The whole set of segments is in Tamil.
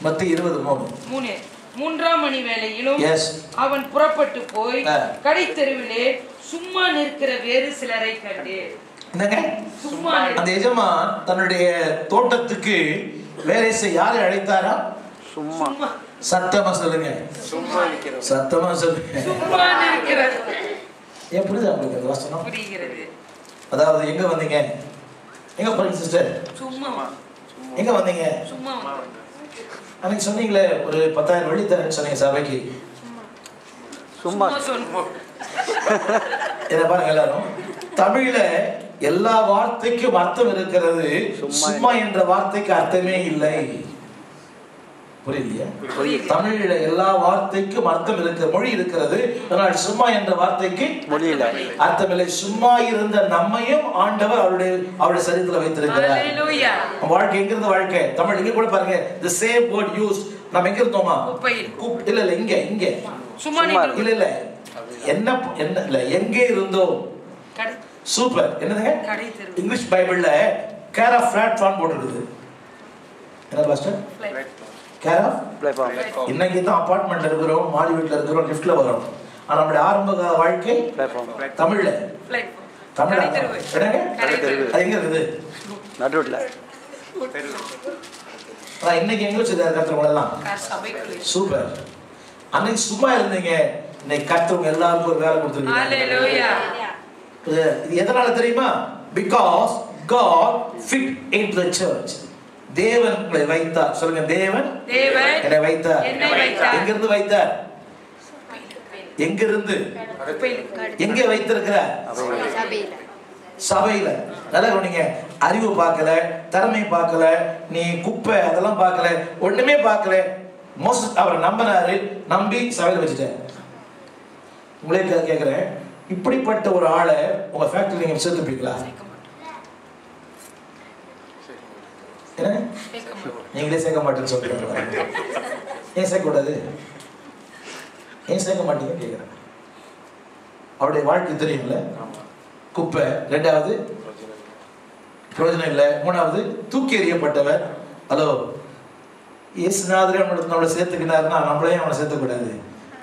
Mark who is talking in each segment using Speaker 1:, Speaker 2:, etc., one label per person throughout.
Speaker 1: மத்திய இருபது மூணு.
Speaker 2: மூணு. மூன்றாம் மணி வேளையிலும்
Speaker 1: எஸ்
Speaker 2: அவன் புறப்பட்டு போய்
Speaker 1: ஆ.
Speaker 2: கடைத்தெருவிலே சும்மா நிற்கிற வேறு சிலரை கண்டு.
Speaker 1: என்னங்க?
Speaker 2: சும்மா
Speaker 1: அந்த எஜமான் தன்னுடைய தோட்டத்துக்கு வேலை செய்ய யாரை அழைத்தாரா?
Speaker 3: சும்மா.
Speaker 1: சத்தமா சொல்லுங்க. சத்தமா சொல்லுங்க.
Speaker 2: சும்மா நிற்கிற
Speaker 1: ஏன் புரியுதா உங்களுக்கு அந்த வசனம்?
Speaker 2: புரிகிறது.
Speaker 1: அதாவது எங்க வந்தீங்க? எங்க போறீங்க சிஸ்டர்
Speaker 2: சும்மா
Speaker 1: எங்க வந்தீங்க?
Speaker 2: சும்மா.
Speaker 1: அன்னைக்கு சொன்னீங்களே ஒரு பத்தாயிரம் வெள்ளி தரேன்னு சொன்னீங்க சபைக்கு.
Speaker 3: சும்மா
Speaker 1: இதை பாருங்க எல்லாரும். தமிழ்ல எல்லா வார்த்தைக்கும் அர்த்தம் இருக்கிறது.
Speaker 3: சும்மா
Speaker 1: என்ற வார்த்தைக்கு அர்த்தமே இல்லை. புரியலையா. தமிழ்ல எல்லா வார்த்தைக்கும் அர்த்தம் இருக்கிற மொழி இருக்கிறது. ஆனால் சும்மா என்ற வார்த்தைக்கு
Speaker 3: மொழியில
Speaker 1: அர்த்தமில்லை. சும்மா இருந்த நம்மையும் ஆண்டவர் அவருடைய அவருடைய சரீரத்தில் வைத்திருக்கிறார். வாழ்க்கை எங்க இருந்த வாழ்க்கை? தமிழ் இங்க கூட பாருங்க. The same word used. நம்ம எங்க இருந்தோமா? இல்ல இல்ல இங்க இங்க.
Speaker 2: சும்மா
Speaker 1: இல்ல இல்ல. என்ன என்ன இல்ல எங்கே இருந்தோம்?
Speaker 2: கடை.
Speaker 1: சூப்பர். என்னதுங்க? இங்கிலீஷ் பைபிள்ல கேர் ஆஃப் பிளாட்ஃபார்ம் போட்டுருக்குது. என்ன பாஸ்டர்? கேர் ஆஃப்
Speaker 3: பிளாட்ஃபார்ம்
Speaker 1: இன்னைக்கு தான் அபார்ட்மெண்ட்ல இருக்கிறோம் மாடி வீட்ல இருக்கிறோம் லிஃப்ட்ல வரோம் ஆனா நம்முடைய ஆரம்ப வாழ்க்கை தமிழ்ல.
Speaker 2: தெருவு.
Speaker 1: அது எங்க இருக்குது?
Speaker 3: நடுவில்
Speaker 1: இன்னைக்கு எங்க வச்சு கத்துறவங்க எல்லாம் சூப்பர். அன்னைக்கு சும்மா இருந்தீங்க. இன்னைக்கு கத்துறவங்க எல்லாருக்கும் ஒரு வேலை கொடுத்துருக்கீங்க. இது எதனால தெரியுமா? Because God fit in the church தேவன் உங்களை வைத்தார். சொல்லுங்க தேவன்
Speaker 2: தேவன்
Speaker 1: என்னை வைத்தார்.
Speaker 2: என்னை வைத்தார்.
Speaker 1: எங்க இருந்து வைத்தார்? எங்க இருந்து
Speaker 2: குப்பையில்
Speaker 1: எங்க வைத்திருக்கிறார்?
Speaker 4: சபையில.
Speaker 1: நல்லா கவனிங்க. அறிவு பார்க்கல திறமை பார்க்கல நீ குப்பை அதெல்லாம் பார்க்கல ஒண்ணுமே பார்க்கல. மோச அவரை நம்பினாரு நம்பி சபையில வச்சுட்டார் உங்களே கே- கேக்குறேன். இப்படிப்பட்ட ஒரு ஆளை உங்க ஃபேக்டரி நீங்க சேர்த்துப்பீங்களா என்ன? நீங்களே சேர்க்க மாட்டேன்னு சொல்றீங்க. ஏன் சேர்க்கக்கூடாது ஏன் சேர்க்க மாட்டீங்கன்னு கேட்குறேன் அவருடைய வாழ்க்கை தெரியும்ல? குப்பை. ரெண்டாவது பிரயோஜனம் இல்லை. மூணாவது தூக்கி எறியப்பட்டவர். ஹலோ. இயேசுநாதரே நம்மளை நம்மளை சேர்த்துக்கினாருன்னா நம்மளையும் அவனை சேர்த்துக்கூடாது.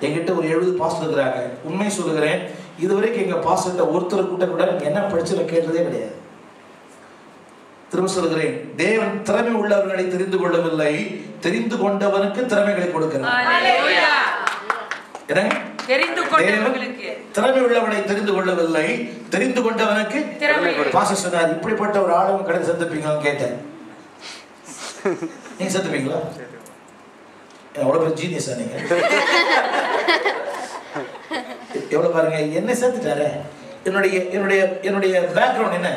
Speaker 1: எங்கிட்ட ஒரு எழுபது பாஸ்டர் இருக்கிறாங்க. உண்மை சொல்லுகிறேன். இதுவரைக்கும் எங்க பாஸ்டர்கிட்ட ஒருத்தர் கூட்ட கூட என்ன படிச்சு கேட்டதே கிடையாது. திரும்ப சொல்கிறேன் தேவன் திறமை உள்ளவர்களை தெரிந்து கொள்ளவில்லை. தெரிந்து கொண்டவனுக்கு திறமைகளை கொடுக்கிறார். திறமை உள்ளவனை தெரிந்து கொள்ளவில்லை. தெரிந்து கொண்டவனுக்கு பாச சொன்னார். இப்படிப்பட்ட ஒரு ஆளும் கடை செத்துப்பீங்களான்னு கேட்டேன். நீங்க செத்துப்பீங்களா எவ்வளவு பெரிய ஜீனியஸா நீங்க. எவ்வளவு பாருங்க என்ன சேர்த்துட்டாரு. என்னுடைய என்னுடைய என்னுடைய பேக்ரவுண்ட் என்ன?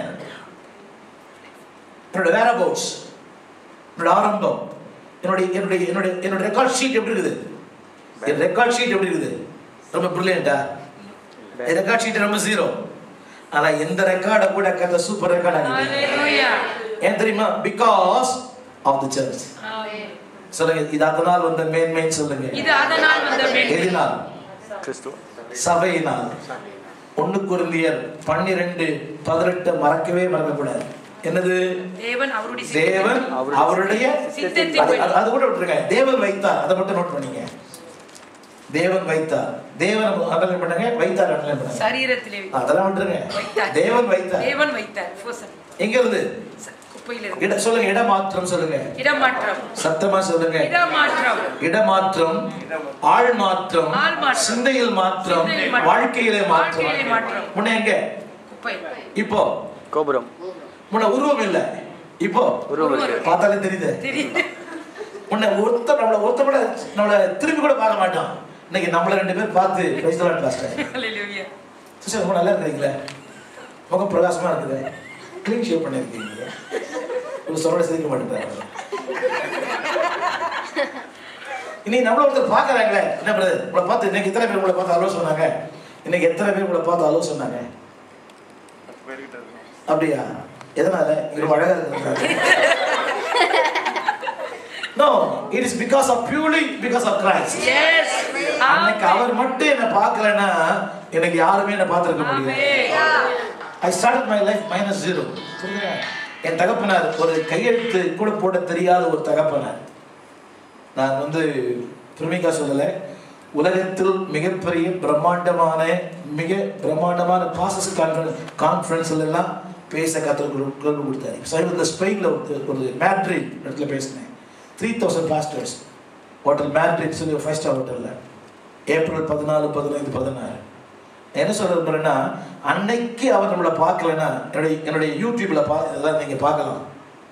Speaker 1: என்னோட வேர் அபவுட்ஸ் என்னோட ஆரம்பம் என்னுடைய என்னுடைய என்னுடைய என்னோட ரெக்கார்ட் ஷீட் எப்படி இருக்குது? என் ரெக்கார்ட் ஷீட் எப்படி இருக்குது? ரொம்ப பிரில்லியண்டா என் ரெக்கார்ட் ஷீட் ரொம்ப ஜீரோ ஆனா எந்த ரெக்கார்டை கூட கத்த சூப்பர் ரெக்கார்ட்
Speaker 2: Hallelujah.
Speaker 1: ஏன் தெரியுமா? பிகாஸ் ஆஃப் தி சர்ச் சொல்லுங்க இது அதனால் வந்த மேன்மைன்னு சொல்லுங்க.
Speaker 2: இது அதனால் வந்த.
Speaker 1: எதினால்? சபையினால். ஒண்ணு குருந்தியர் பன்னிரெண்டு பதினெட்டு மறக்கவே மறக்கக்கூடாது. என்னது?
Speaker 2: தேவன் அவருடைய
Speaker 1: தேவன்
Speaker 3: அவருடைய.
Speaker 1: அது- கூட விட்டுருங்க. தேவன் வைத்தார். அதை மட்டும் நோட் பண்ணீங்க. தேவன் வைத்தார். தேவன் அண்டர்லைன் பண்ணுங்க வைத்தார் அண்டர்லைன் பண்ணுங்க.
Speaker 2: சரீரத்திலே
Speaker 1: அதெல்லாம் விட்டுருங்க. தேவன் வைத்தார்.
Speaker 2: தேவன் வைத்தார்.
Speaker 1: எங்க இருந்து. இட சொல்லுங்க இடமாற்றம் சொல்லுங்க.
Speaker 2: இடமாற்றம்.
Speaker 1: சத்தமா சொல்லுங்க.
Speaker 2: இடமாற்றம்.
Speaker 1: இடமாற்றம் ஆள் மாற்றம். சிந்தையில் மாற்றம். வாழ்க்கையிலே மாற்றம். முன்ன எங்க? இப்போ
Speaker 3: கோபுரம்.
Speaker 1: முன்ன உருவம் இல்ல. இப்போ. பார்த்தாலே தெரியுது. முன்ன ஒருத்தர் நம்மள ஒருத்தர் கூட நம்மள திரும்பி கூட பார்க்க மாட்டோம். இன்னைக்கு நம்மள ரெண்டு பேர் பார்த்து பேசலாம் பாஸ்டர். சிஸ்டர் ரொம்ப நல்லா இருக்கிறீங்களே? முகம் பிரகாசமா இருக்குது. க்ளீன் ஷேவ் பண்ணிருக்கீங்க ஒரு சொல்ல சிரிக்க மாட்டேங்கிறாங்க இன்னைக்கு நம்மள ஒருத்தர் பார்க்கறாங்களே? என்ன பிரதர் உங்களை பார்த்து இன்னைக்கு எத்தனை பேர் உங்களை பார்த்து அலோ சொன்னாங்க? இன்னைக்கு எத்தனை பேர் உங்களை பார்த்து அலோ சொன்னாங்க? அப்படியா? எதனால? இது அழகா no it is because of purely because of Christ
Speaker 2: Yes.
Speaker 1: அன்னைக்கு அவர் மட்டும் என்ன பார்க்கலன்னா எனக்கு யாருமே என்ன பார்த்திருக்க முடியாது. I start my life minus zero என் தகப்பனார் ஒரு கையெழுத்து கூட போட தெரியாத ஒரு தகப்பனார். நான் வந்து பிரமிகா சொல்லலை உலகத்தில் மிகப்பெரிய பிரம்மாண்டமான மிக பிரம்மாண்டமான பாசஸ் கான்ஃபரன்ஸ் கான்ஃபரன்ஸ்ல எல்லாம் பேச கற்றுக் கொடுத்தாரு. சமீபத்தில் ஸ்பெயினில் ஒரு ஒரு மேட்ரிட் இடத்துல பேசினேன். Three thousand pastors hotel Madrid சொல்லி ஃபைவ் ஸ்டார் ஹோட்டலில் ஏப்ரல் பதினாலு பதினைந்து பதினாறு. என்ன சொல்கிறது விரும்புறேன்னா அன்னைக்கு அவர் நம்மளை பார்க்கலன்னா என்னுடைய என்னுடைய யூடியூப்பில் பா அதாவது நீங்கள் பார்க்கலாம்.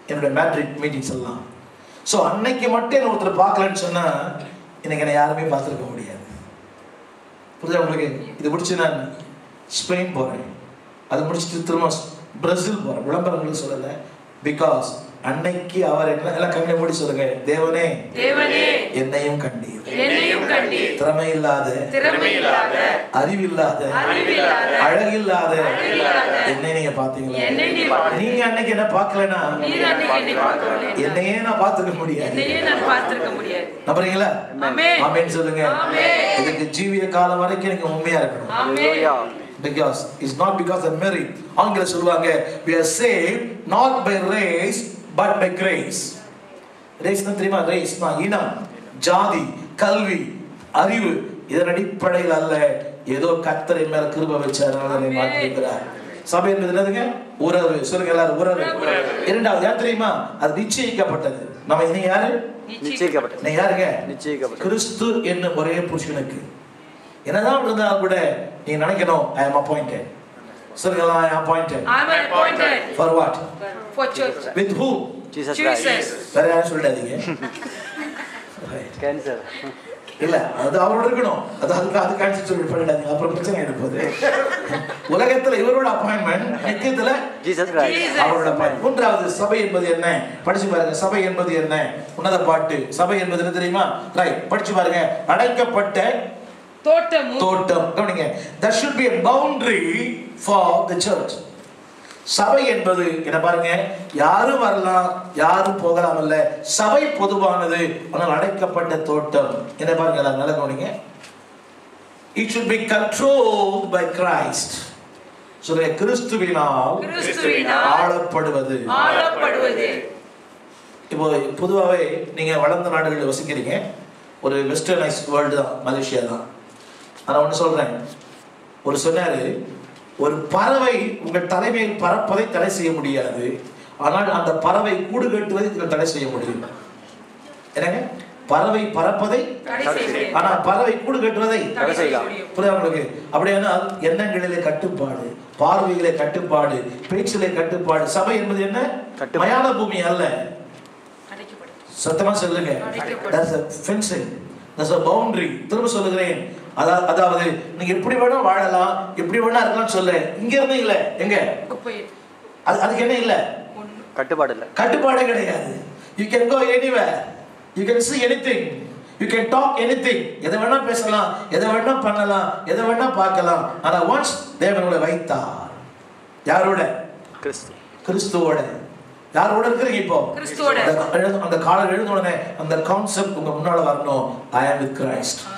Speaker 1: என்னுடைய மேட்ரிக் மீட்டிங்ஸ் எல்லாம். ஸோ அன்னைக்கு மட்டும் என்ன ஒருத்தர் பார்க்கலன்னு சொன்னால் இன்னைக்கு என்னை யாருமே பார்த்துருக்க முடியாது. புரியுதா உங்களுக்கு? இது முடிச்சு நான் ஸ்பெயின் போகிறேன் அது முடிச்சுட்டு திரும்ப பிரேசில் போகிறேன் விளம்பரங்களுக்கு சொல்லலை. பிகாஸ் அன்னைக்கு அவர் என்ன எல்லாம் கண்ணை மூடி சொல்லுங்க. தேவனே
Speaker 2: தேவனே
Speaker 1: என்னையும் கண்டீர்.
Speaker 2: என்னையும் கண்டீர்.
Speaker 1: திறமை இல்லாத
Speaker 2: திறமை இல்லாத
Speaker 1: அறிவில்லாத அழகில்லாத என்னை நீங்க பாத்தீங்களா. நீங்க அன்னைக்கு என்ன பார்க்கலனா?
Speaker 2: நீர் அன்னைக்கு என்னை பார்க்கவில்லை.
Speaker 1: என்னையே நான் பார்த்துக்க முடியாது.
Speaker 2: என்னையே நான் பார்த்திருக்க முடியாது.
Speaker 1: நம்புறீங்களா?
Speaker 2: ஆமென்.
Speaker 1: ஆமென் சொல்லுங்க.
Speaker 2: ஆமென்.
Speaker 1: இதுக்கு ஜீவிய காலம் வரைக்கும் நீங்க உண்மையா இருக்கணும்.
Speaker 2: ஆமென்.
Speaker 1: Because it's not because of merit. ஆங்கில சொல்லுவாங்க we are saved not by race but by grace. Race தெரியுமா? race இனம் ஜாதி கல்வி அறிவு. இதன் அடிப்படையில் அல்ல. ஏதோ கத்தரை மேல கிருப வச்சார். அதனை மாற்றிருக்கிறார் சபை என்பது என்னதுங்க? உறவு. சொல்லுங்க எல்லாரும் உறவு. இரண்டாவது யார் தெரியுமா? அது நிச்சயிக்கப்பட்டது. நம்ம இனி யாரு?
Speaker 3: நிச்சயிக்கப்பட்டது.
Speaker 1: நீ யாருங்க?
Speaker 3: நிச்சயிக்கப்பட்டது.
Speaker 1: கிறிஸ்து என்னும் ஒரே புருஷனுக்கு. என்னதான் இருந்தாலும் கூட நீ நினைக்கணும் ஐ அம் அப்பாயிண்டட் சொல்லுங்க I am appointed
Speaker 2: I'm appointed.
Speaker 1: For what
Speaker 2: for church.
Speaker 1: With who
Speaker 3: Jesus. Christ
Speaker 1: வேற யாரும் சொல்லிடாதீங்க Right.
Speaker 3: கேன்சர்
Speaker 1: இல்ல அது அவரோட இருக்கணும். அது அதுக்கு அது சொல்லி பண்ணிடாதீங்க அப்புறம் பிரச்சனை எடுப்பது உலகத்துல இவரோட அப்பாயின்மெண்ட் நித்தியத்துல
Speaker 3: ஜீசஸ் கிரைஸ்ட்
Speaker 2: Jesus.
Speaker 1: அவரோட appointment. மூன்றாவது சபை என்பது என்ன? படிச்சு பாருங்க சபை என்பது என்ன? உன்னத பாட்டு. சபை என்பது என்ன தெரியுமா? ரைட் படிச்சு பாருங்க. அடைக்கப்பட்ட
Speaker 2: தோட்டமும்
Speaker 1: தோட்டம். கவனிங்க. Should be a boundary for the church. சபை என்பது என்ன பாருங்க யாரும் வரலாம் யாரும் போகலாம் இல்ல சபை பொதுவானது ஆனால் அடைக்கப்பட்ட தோட்டம். என்ன பாருங்க எல்லாம் நல்லா கவனிங்க. Should be controlled by Christ. சொல்லுங்க கிறிஸ்துவினால்
Speaker 2: கிறிஸ்துவினால்
Speaker 1: ஆளப்படுவது.
Speaker 2: ஆளப்படுவது.
Speaker 1: இப்போ பொதுவாகவே நீங்க வளர்ந்த நாடுகளில் வசிக்கிறீங்க. ஒரு வெஸ்டர்னைஸ் வேர்ல்டு தான் மலேசியா தான். ஆனா ஒன்று சொல்றேன். ஒரு சொன்னாரு ஒரு பறவை உங்கள் தலைமையில் பறப்பதை தடை செய்ய முடியாது. ஆனால் அந்த பறவை கூடு கட்டுவதை நீங்கள் தடை செய்ய முடியும். என்னங்க? பறவை பறப்பதை
Speaker 2: தடை செய்ய முடியாது.
Speaker 1: ஆனா பறவை கூடு கட்டுவதை
Speaker 2: தடை செய்ய முடியும்.
Speaker 1: புரியுதா உங்களுக்கு? அப்படியானால் எண்ணங்களிலே கட்டுப்பாடு பார்வையிலே கட்டுப்பாடு பேச்சிலே கட்டுப்பாடு. சபை என்பது என்ன. மயான பூமி அல்ல. சத்தமா சொல்லுங்க.
Speaker 2: அடைக்கப்படும்.
Speaker 1: that's a fencing that's a boundary. திரும்ப சொல்லுகிறேன். அதா- அதாவது நீங்க எப்படி வேணா வாழலாம் எப்படி வேணா இருக்கலாம் சொல்ல இங்க இருந்து இல்ல எங்க? அது அதுக்கு என்ன இல்ல.
Speaker 3: கட்டுப்பாடு இல்லை.
Speaker 1: கட்டுப்பாடே கிடையாது. You can go anywhere you can see anything. You can talk anything. எதை வேணா பேசலாம் எதை வேணா பண்ணலாம் எதை வேணா பார்க்கலாம். ஆனா ஒன்ஸ் தேவன் உங்களை வைத்தார். யாரோட?
Speaker 3: கிறிஸ்து.
Speaker 1: கிறிஸ்துவோட. யாரோட இருக்கிறீங்க இப்போ? அந்த காலம் எழுந்த உடனே அந்த கான்செப்ட் உங்க முன்னால வரணும். ஐ ஆம் வித் கிரைஸ்ட்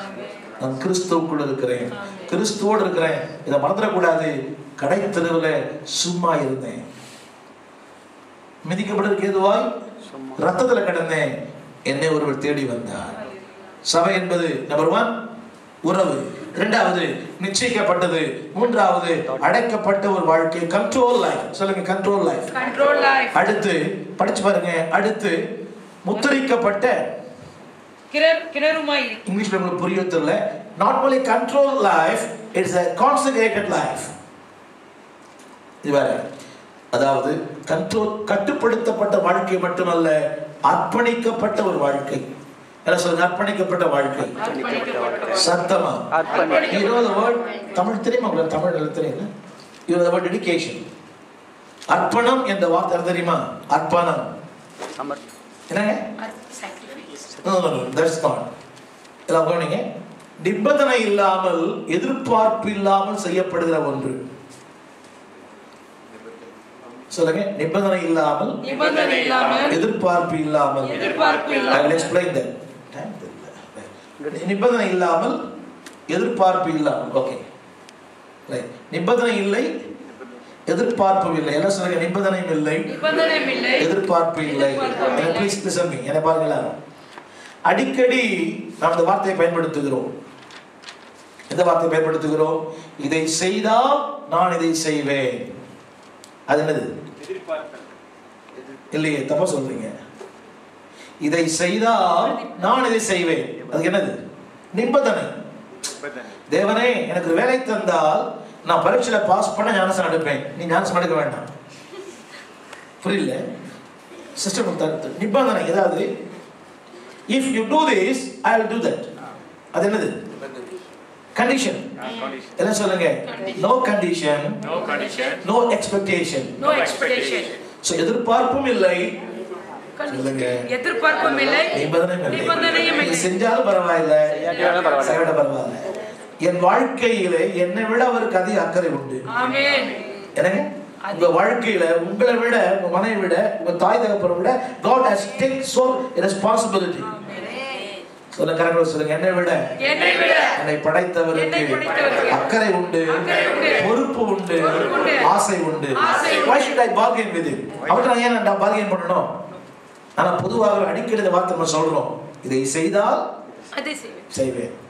Speaker 1: நான் கிறிஸ்துவுக்குள்ள இருக்கிறேன். கிறிஸ்துவோடு இருக்கிறேன். இதை மறந்துடக்கூடாது. கடை தெருவில் சும்மா இருந்தேன். மிதிக்கப்படுறதுக்கு ஏதுவாய் ரத்தத்துல கிடந்தேன். என்னை ஒருவர் தேடி வந்தார். சபை என்பது நம்பர் ஒன் உறவு. இரண்டாவது நிச்சயிக்கப்பட்டது. மூன்றாவது அடைக்கப்பட்ட ஒரு வாழ்க்கை. கண்ட்ரோல் லைஃப் சொல்லுங்க கண்ட்ரோல் லைஃப்
Speaker 2: Control life.
Speaker 1: அடுத்து படிச்சு பாருங்க. அடுத்து முத்திரிக்கப்பட்ட
Speaker 2: கிணறு கிணறுமாய் இரு.
Speaker 1: இங்கிலீஷ்ல உங்களுக்கு புரிய தெரியல. Not only control life it's a consecrated life இது வேற. அதாவது கண்ட்ரோல் கட்டுப்படுத்தப்பட்ட வாழ்க்கை மட்டுமல்ல அர்ப்பணிக்கப்பட்ட ஒரு வாழ்க்கை. என்ன சொல்லுங்க? அர்ப்பணிக்கப்பட்ட வாழ்க்கை.
Speaker 2: அர்ப்பணிக்கப்பட்ட
Speaker 1: சத்தமா?
Speaker 3: அர்ப்பணி
Speaker 1: you know the word. Tamil தெரியுமா உங்களுக்கு? தமிழ் தெரியுங்க you know the word dedication. அர்ப்பணம் என்ற வார்த்தை தெரியுமா? அர்ப்பணம். என்னங்க? Not. எல்லாம் கவனிங்க நிபந்தனை இல்லாமல் எதிர்பார்ப்பு இல்லாமல் செய்யப்படுகிற ஒன்று. சொல்லுங்க. நிபந்தனை இல்லாமல்
Speaker 2: நிபந்தனை இல்லாமல்
Speaker 1: எதிர்பார்ப்பு இல்லாமல்.
Speaker 2: எதிர்பார்ப்பு
Speaker 1: தெரியல. நிபந்தனை இல்லாமல் எதிர்பார்ப்பு இல்லாமல். ஓகே நிபந்தனை இல்லை எதிர்பார்ப்பும் இல்லை. என்ன சொல்லுங்க நிபந்தனையும் இல்லை. எதிர்பார்ப்பு இல்லை. ப்ளீஸ் லிசன் என்ன பாருங்க எல்லாரும் அடிக்கடி நாம் இந்த வார்த்தையை பயன்படுத்துகிறோம். எந்த வார்த்தையை பயன்படுத்துகிறோம்? இதை செய்தால் நான் இதை செய்வேன். அது என்னது? இல்லையே தப்பா சொல்றீங்க. இதை செய்தால் நான் இதை செய்வேன். அதுக்கு என்னது? நிபந்தனை. தேவனே எனக்கு வேலை தந்தால் நான் பரீட்சையில பாஸ் பண்ண ஞானசம் எடுப்பேன். நீ ஞானசம் எடுக்க வேண்டாம். புரியல? சிஸ்டம் நிபந்தனை ஏதாவது? If you do this I will do that அது என்னது? கண்டிஷன் எல்லாம் சொல்லுங்க? No condition. No expectation
Speaker 2: no expectation
Speaker 1: so எதிர்பார்ப்பும் இல்லை. சொல்லுங்க.
Speaker 2: எதிர்பார்ப்பும் இல்லை.
Speaker 1: நிபந்தனையும் செஞ்சாலும் பரவாயில்லை.
Speaker 3: பரவாயில்ல.
Speaker 1: என் வாழ்க்கையிலே என்னை விட அவருக்கு அதிக அக்கறை உண்டு. எனக்கு உங்க வாழ்க்கையில உங்களை விட உங்க மனைவி விட உங்க தாய் தகப்பனை விட God has taken so responsibility சொல்லுங்க கரெக்டா சொல்லுங்க. என்னை விட.
Speaker 2: என்னை விட.
Speaker 1: என்னை படைத்தவருக்கு அக்கறை உண்டு.
Speaker 2: அக்கறை உண்டு.
Speaker 1: பொறுப்பு உண்டு. ஆசை உண்டு. why should I bargain with him? அவர்கிட்ட நான் ஏன் நான் bargain பண்ணணும்? ஆனா பொதுவாக அடிக்கடி வார்த்தை நம்ம சொல்றோம். இதை செய்தால்
Speaker 2: செய்வேன்.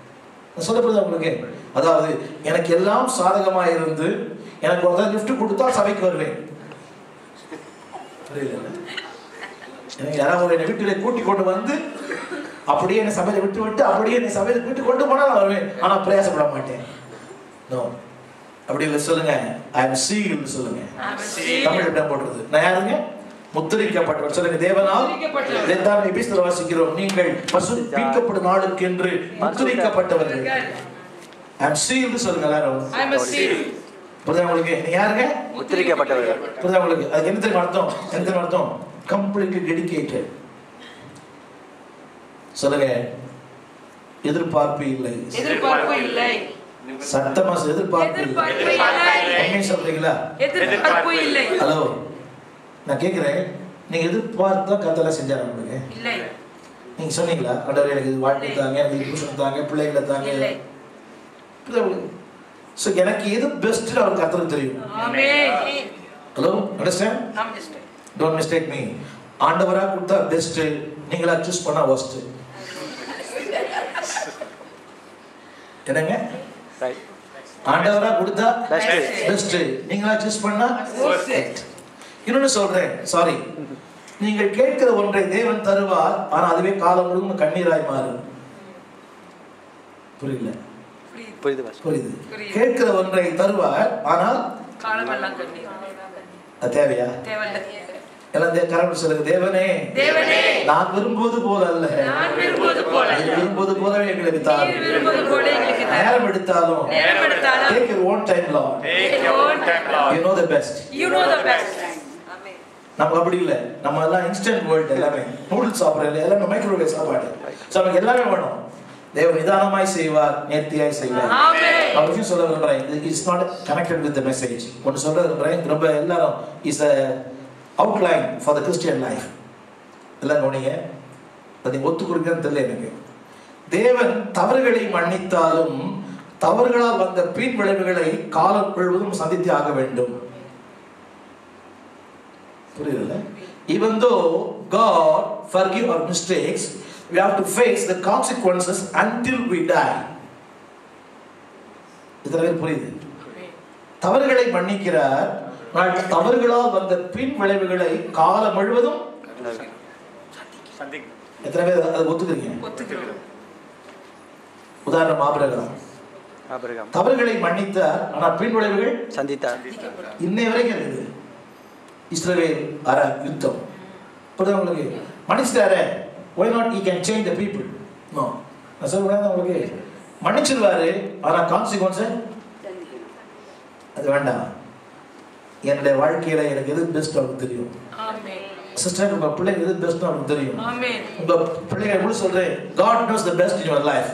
Speaker 1: சொல்லப்படுது உங்களுக்கு. அதாவது எனக்கு எல்லாம் சாதகமா இருந்து எனக்கு ஒரு லிஃப்ட் கொடுத்தா சபைக்கு வருவேன். எனக்கு யாராவது ஒரு என்னை வீட்டிலே கூட்டி கொண்டு வந்து அப்படியே என்னை சபையில விட்டு விட்டு அப்படியே என்னை சபையில விட்டு கொண்டு போனா நான் வருவேன். ஆனா பிரயாசப்பட மாட்டேன். நோ அப்படி இல்லை சொல்லுங்க. ஐ எம் சீல்டு சொல்லுங்க. தமிழ் போடுறது? நான் யாருங்க? முத்திரிக்கப்பட்டவர். சொல்லுங்க தேவனால். இதைத்தான் எபிஸ்தல வாசிக்கிறோம். நீங்கள் பசுபிக்கப்படும் நாளுக்கு என்று முத்திரிக்கப்பட்டவர்கள். ஐ சீல்டு சொல்லுங்க எல்லாரும்.
Speaker 2: ஐ அம்
Speaker 1: புரியுதா உங்களுக்கு? நீ யாருங்க?
Speaker 3: முத்திரிக்கப்பட்டவர்கள்.
Speaker 1: புரியுதா உங்களுக்கு? அதுக்கு என்ன தெரியுமா அர்த்தம்? என்ன தெரியுமா அர்த்தம்? கம்ப்ளீட்லி டெடிகேட்டட் சொல்லுங்க. எதிர்பார்ப்பு இல்லை.
Speaker 2: எதிர்பார்ப்பு இல்லை.
Speaker 1: சத்தமா எதிர்பார்ப்பு இல்லை. சொல்றீங்களா?
Speaker 2: எதிர்பார்ப்பு இல்லை.
Speaker 1: ஹலோ நான் கேட்குறேன் நீங்க எதிர்பார்த்து கத்தலை செஞ்சாரு உங்களுக்கு?
Speaker 2: இல்லை.
Speaker 1: நீங்க சொன்னீங்களா? ஆண்டவரே எனக்கு இது வாழ்க்கை தாங்க எனக்கு புருஷன் தாங்க பிள்ளைகளை தாங்க.
Speaker 2: இல்லை.
Speaker 1: ஸோ எனக்கு எது பெஸ்ட் அவர் கத்தருக்கு தெரியும்.
Speaker 2: ஆமென்.
Speaker 1: Hello understand don't mistake me ஆண்டவரா கொடுத்தா பெஸ்ட் நீங்களா சூஸ் பண்ணா worst. என்னங்க?
Speaker 3: ரைட்
Speaker 1: ஆண்டவரா கொடுத்தா
Speaker 3: Best.
Speaker 1: பெஸ்ட் நீங்களா சூஸ் பண்ணா
Speaker 2: Worst.
Speaker 1: இன்னொன்னு சொல்றேன். சாரி நீங்கள் கேட்கிற ஒன்றை தேவன் தருவார் ஆனா அதுவே காலம் முழுவதும் கண்ணீராய் மாறும். புரியல?
Speaker 3: புரியுது
Speaker 1: புரியுது. கேட்கிற ஒன்றை தருவார் ஆனால்
Speaker 2: காலமெல்லாம் கண்ணீர்.
Speaker 1: அது தேவையா? எல்லாம் தே- கரண்ட் சொல்லுங்க. தேவனே
Speaker 2: தேவனே
Speaker 1: நான் விரும்புவது போல அல்ல.
Speaker 2: நான் விரும்புவது போல
Speaker 1: நீர் விரும்புவது போலவே எங்களுக்கு தரும். நேரம் எடுத்தாலும். time, Lord. you நமக்கு அப்படி இல்லை. நம்ம எல்லாம் இன்ஸ்டன்ட் வேர்ல்ட் எல்லாமே. நூடுல்ஸ் சாப்பிட்றது எல்லாமே மைக்ரோவேவ் சாப்பாடு. ஸோ நமக்கு எல்லாமே வேணும். தேவன் நிதானமாய் செய்வார் நேர்த்தியாய் செய்வார். நான் விஷயம் சொல்ல விரும்புறேன். இது it's not connected with message ஒன்று சொல்ல விரும்புறேன். ரொம்ப எல்லாரும் is a outline for the Christian life எல்லாம் கவனிங்க. அதை நீங்க ஒத்து கொடுக்கன்னு தெரியல எனக்கு. தேவன் தவறுகளை மன்னித்தாலும் தவறுகளால் வந்த பின் விளைவுகளை காலம் முழுவதும் சந்தித்து ஆக வேண்டும். புரியுதுல்ல even though God forgive our mistakes we have to face the consequences until we die. பேர் புரியுது? தவறுகளை மன்னிக்கிறார் ஆனால் தவறுகளால் வந்த பின் விளைவுகளை காலம் முழுவதும் எத்தனை பேர் அதை ஒத்துக்கிறீங்க? உதாரணம் ஆபிரகாம். தவறுகளை மன்னித்தார் ஆனால் பின் விளைவுகள்
Speaker 3: சந்தித்தார்.
Speaker 1: இன்னை வரைக்கும் இருக்குது. இஸ்ரவேல் அர யுத்தம். புரியுதா உங்களுக்கு? மன்னிச்சிட்டாரே why not he can change the people no நான் சொல்ல உங்களுக்கு? மன்னிச்சிருவாரு ஆனால் கான்சிக்வன்ஸை அது வேண்டாம். என்னுடைய வாழ்க்கையில எனக்கு எது பெஸ்ட் அவனுக்கு தெரியும்? சிஸ்டர் உங்க பிள்ளைங்க எது பெஸ்ட் அவனுக்கு தெரியும்? உங்க பிள்ளைங்க எப்படி சொல்றேன்? God knows the best in your life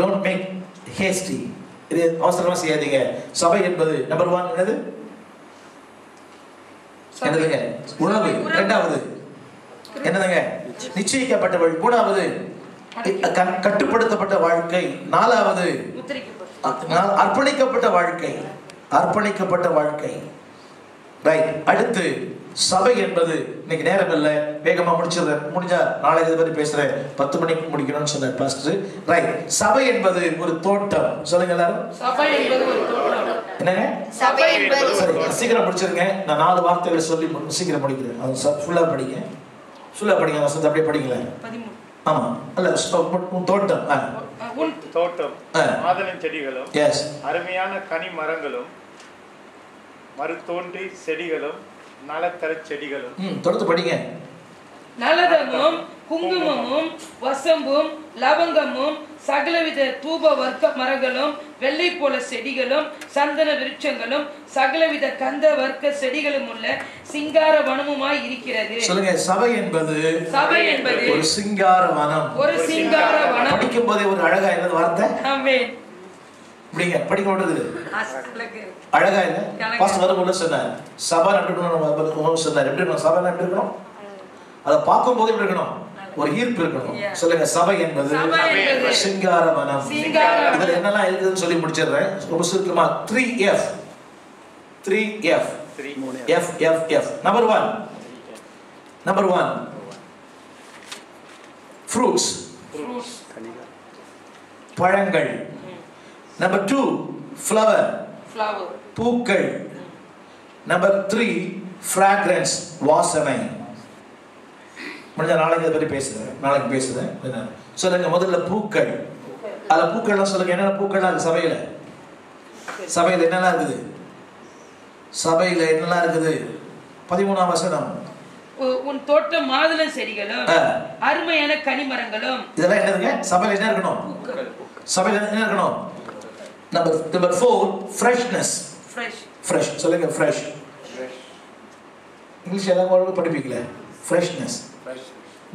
Speaker 1: don't make hasty இது அவசரமா செய்யாதீங்க. சபை என்பது நம்பர் ஒன் என்னது? என்னதுங்க? உணவு. இரண்டாவது என்னதுங்க? நிச்சயிக்கப்பட்டவள். மூணாவது. கட்டுப்படுத்தப்பட்ட வாழ்க்கை. நாலாவது. அர்ப்பணிக்கப்பட்ட வாழ்க்கை. அர்ப்பணிக்கப்பட்ட வாழ்க்கை. ரைட் அடுத்து. சபை என்பது இன்னைக்கு நேரம் இல்லை வேகமா முடிச்சிடுறேன் முடிஞ்சா நாளைக்கு இதை பத்தி பேசுறேன். பத்து மணிக்கு முடிக்கணும்னு சொன்னார் பாஸ்டர் ரைட் சபை என்பது ஒரு தோட்டம். சொல்லுங்க எல்லாரும்.
Speaker 2: சபை என்பது ஒரு தோட்டம்.
Speaker 1: என்னங்க?
Speaker 5: சபை என்பது
Speaker 1: சரி சீக்கிரம் முடிச்சிருங்க. நான் நாலு வார்த்தைகளை சொல்லி சீக்கிரம் படிக்கிறேன் அது ஃபுல்லா படிங்க. ஃபுல்லா படிங்க வசந்த். அப்படியே
Speaker 2: பதிமூணு.
Speaker 1: ஆமா. அல்ல தோட்டம். ஆ.
Speaker 4: தோட்டம். மாதுளம் செடிகளும்
Speaker 1: எஸ்
Speaker 4: அருமையான கனி மரங்களும் மறுதோன்றி செடிகளும் நலத்தர செடிகளும்
Speaker 1: ம் தொடர்ந்து படிங்க.
Speaker 2: நலதமும் குங்குமமும் வசம்பும் லவங்கமும் சகலவித தூப வர்க்க மரங்களும் வெள்ளை போல செடிகளும் சந்தன விருட்சங்களும் சகலவித கந்த வர்க்க செடிகளும் உள்ள சிங்கார வனமுமாய் இருக்கிறது.
Speaker 1: சொல்லுங்க சபை என்பது
Speaker 2: சபை என்பது
Speaker 1: ஒரு சிங்கார வனம்.
Speaker 2: ஒரு சிங்கார வனம்.
Speaker 1: படிக்கும் போதே ஒரு அழகா என்னது வார்த்தை?
Speaker 2: ஆமென்.
Speaker 1: இப்படிங்க படிக்க
Speaker 2: அஸ்லகு.
Speaker 1: அழகா இல்ல. பாஸ்ட் வரும்போது சொன்னார். சபை எப்படி இருக்கணும்? சொன்னார். எப்படி இருக்கணும்? சபை எப்படி இருக்கணும்? அதை பார்க்கும் போது எப்படி இருக்கணும்? ஒரு ஈர்ப்பு இருக்கணும். சொல்லுங்க சபை என்பது சிங்கார வனம். இதுல என்னெல்லாம் இருக்குதுன்னு சொல்லி முடிச்சிடுறேன். ரொம்ப சுருக்கமா three F three F F F F number one number one fruits பழங்கள். Number two flower. பூக்கள். நம்பர் த்ரீ ஃப்ராக்ரன்ஸ் வாசனை. முடிஞ்ச நாளைக்கு இதை பற்றி பேசுகிறேன் நாளைக்கு பேசுகிறேன் என்ன? சொல்லுங்க முதல்ல பூக்கள். அதில் பூக்கள்லாம் சொல்லுங்க. என்னென்ன பூக்கள்லாம் இருக்கு சபையில்? சபையில் என்னெல்லாம் இருக்குது? சபையில் என்னெல்லாம் இருக்குது? பதிமூணாம் வசனம்.
Speaker 2: உன் தோட்டம் மாதுளை செடிகளும். அருமையான கனிமரங்களும்.
Speaker 1: இதெல்லாம் என்னதுங்க? சபையில் என்ன இருக்கணும்? சபையில் என்ன இருக்கணும்? Number number four freshness
Speaker 2: fresh
Speaker 1: fresh சொல்லுங்க ஃப்ரெஷ் இங்கிலீஷ் எல்லாம் ஒழுங்கு படிப்பீங்களே? ஃப்ரெஷ்னஸ்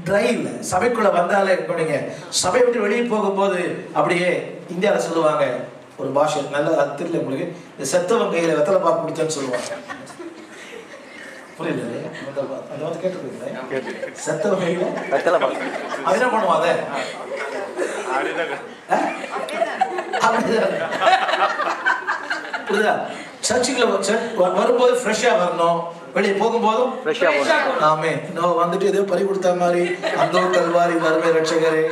Speaker 1: ட்ரை இல்லை. சபைக்குள்ள வந்தாலே நீங்க சபை விட்டு வெளியே போகும்போது அப்படியே இந்தியாவில் சொல்லுவாங்க. ஒரு பாஷை நல்ல தெரியல உங்களுக்கு. இந்த செத்தவன் கையில வெத்தலை பாக்கு பிடிச்சேன்னு சொல்லுவாங்க. புரியல இல்லையா? அந்த வா- அந்த வந்து கேட்டுருக்கீங்களா? செத்தவன் கையில
Speaker 3: வெத்தலை பாக்கு.
Speaker 1: அது என்ன
Speaker 4: அப்படிதான்.
Speaker 1: புரியுதா? சர்ச்சுக்குள்ள வரும்போது ஃப்ரெஷ்ஷா வரணும். வெளியே போகும்போதும்
Speaker 3: ஃப்ரெஷ்ஷாக போகணும்.
Speaker 1: ஆமே நான் வந்துட்டு ஏதோ பறி கொடுத்த மாதிரி அந்த கல்வாரி மருமை ரட்சகரே.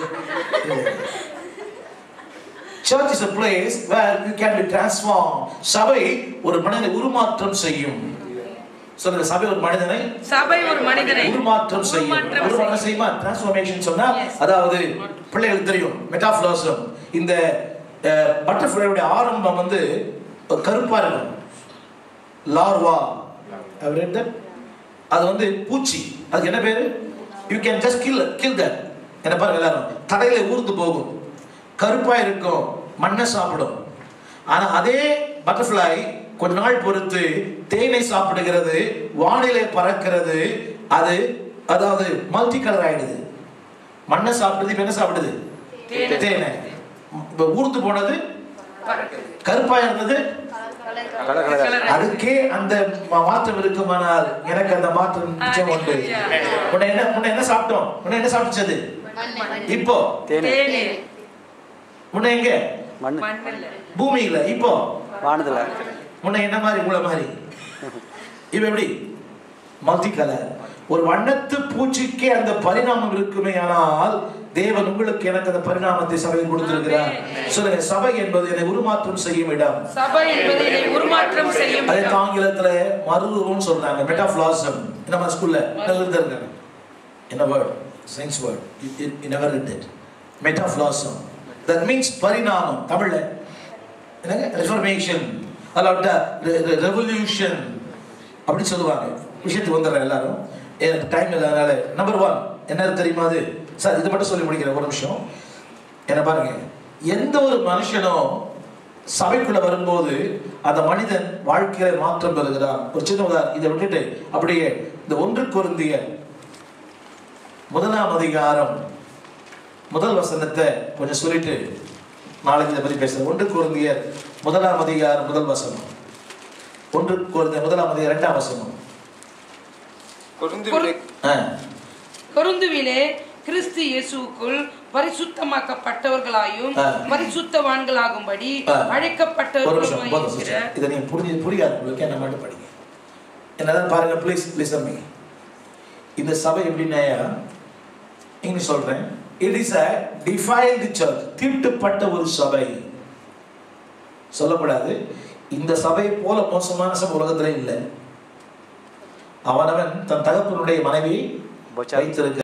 Speaker 1: Church is a place where you can be transformed. சபை ஒரு மனிதனை உருமாற்றம் செய்யும். சொல்லுங்க சபை ஒரு மனிதனை
Speaker 2: சபை ஒரு மனிதனை
Speaker 1: உருமாற்றம் செய்யும்.
Speaker 2: உருமாற்றம் செய்யும்.
Speaker 1: டிரான்ஸ்ஃபர்மேஷன் சொன்னா
Speaker 2: Yes.
Speaker 1: அதாவது பிள்ளைகளுக்கு தெரியும் மெட்டாஃபிளாசம் இந்த பட்டர்ஃப்ளையோட ஆரம்பம் வந்து கருப்பா இருக்கும். லார்வா. that? அது வந்து பூச்சி. அதுக்கு என்ன பேரு? You can just kill kill that என்ன பாருங்க எல்லாரும். தடையில ஊர்ந்து போகும். கருப்பா இருக்கும். மண்ணை சாப்பிடும். ஆனா அதே பட்டர்ஃப்ளை கொஞ்ச நாள் பொறுத்து தேனை சாப்பிடுகிறது வானிலை பறக்கிறது அது அதாவது மல்டி கலர் ஆயிடுது. மண்ணை சாப்பிடுது இப்ப என்ன சாப்பிடுது?
Speaker 2: தேனை.
Speaker 1: இப்ப ஊர்ந்து போனது. கருப்பா இருந்தது. அதுக்கே அந்த மாற்றம் இருக்குமானால் எனக்கு அந்த மாற்றம் நிச்சயம் உண்டு. முன்ன என்ன முன்ன என்ன சாப்பிட்டோம் முன்ன என்ன சாப்பிட்டது இப்போ. முன்ன எங்க. பூமியில இப்போ
Speaker 3: வானத்தில்
Speaker 1: முன்ன என்ன மாதிரி உங்களை மாதிரி இப்ப எப்படி மல்டி கலர் ஒரு வண்ணத்து பூச்சிக்கே அந்த பரிணாமம் இருக்குமே ஆனால் தேவன் உங்களுக்கு எனக்கு அந்த பரிணாமத்தை சபையில் கொடுத்திருக்கிறார். சொல்லுங்க சபை என்பது என்னை உருமாற்றம் செய்யும் இடம்.
Speaker 2: சபை என்பது என்னை உருமாற்றம் செய்யும்
Speaker 1: அதே. ஆங்கிலத்துல மறுரூபம்னு சொல்றாங்க. மெட்டாஃபிளாசம் நம்ம ஸ்கூல்ல இருக்காங்க என்ன word science word it never read it metaplasm that means பரிணாமம். தமிழ்ல என்னங்க? ரெஃபர்மேஷன் அல்லாட்ட ரெவல்யூஷன் அப்படி சொல்லுவாங்க. விஷயத்துக்கு வந்துடுறேன் எல்லாரும். டைம் இல்லாதனால நம்பர் ஒன் என்ன தெரியுமா அது? சார் இது மட்டும் சொல்லி முடிக்கிறேன் ஒரு நிமிஷம். என்ன பாருங்க எந்த ஒரு மனுஷனும் சபைக்குள்ள வரும்போது அந்த மனிதன் வாழ்க்கையில மாற்றம் பெறுகிறான். ஒரு சின்ன உதாரணம் இதை விட்டுட்டு அப்படியே இந்த ஒன்று குருந்திய முதலாம் அதிகாரம் முதல் வசனத்தை கொஞ்சம் சொல்லிட்டு நாளைக்கு இதை பத்தி பேசுறேன். ஒன்று குருந்தியர் முதலாம் அதிகாரம் முதல் வசனம். ஒன்று குருந்திய முதலாம் அதிகாரம் இரண்டாம் வசனம். ஆ.
Speaker 2: கிறிஸ்து இயேசுவுக்குள் பரிசுத்தமாக்கப்பட்டவர்களாயும். பரிசுத்தவான்களாகும்படி.
Speaker 1: இதை நீங்க புரிஞ்சு புரியாது. என்ன மட்டும் படிங்க. என்னதான் பாருங்க ப்ளீஸ் லிசன் மீ இந்த சபை எப்படின்னா இங்கிலீஷ் சொல்றேன். It is a defiled church தீட்டுப்பட்ட ஒரு சபை. சொல்லக்கூடாது. இந்த சபை போல மோசமான சபை உலகத்துல இல்லை. அவனவன் தன் தகப்பனுடைய மனைவி வைத்திருக்க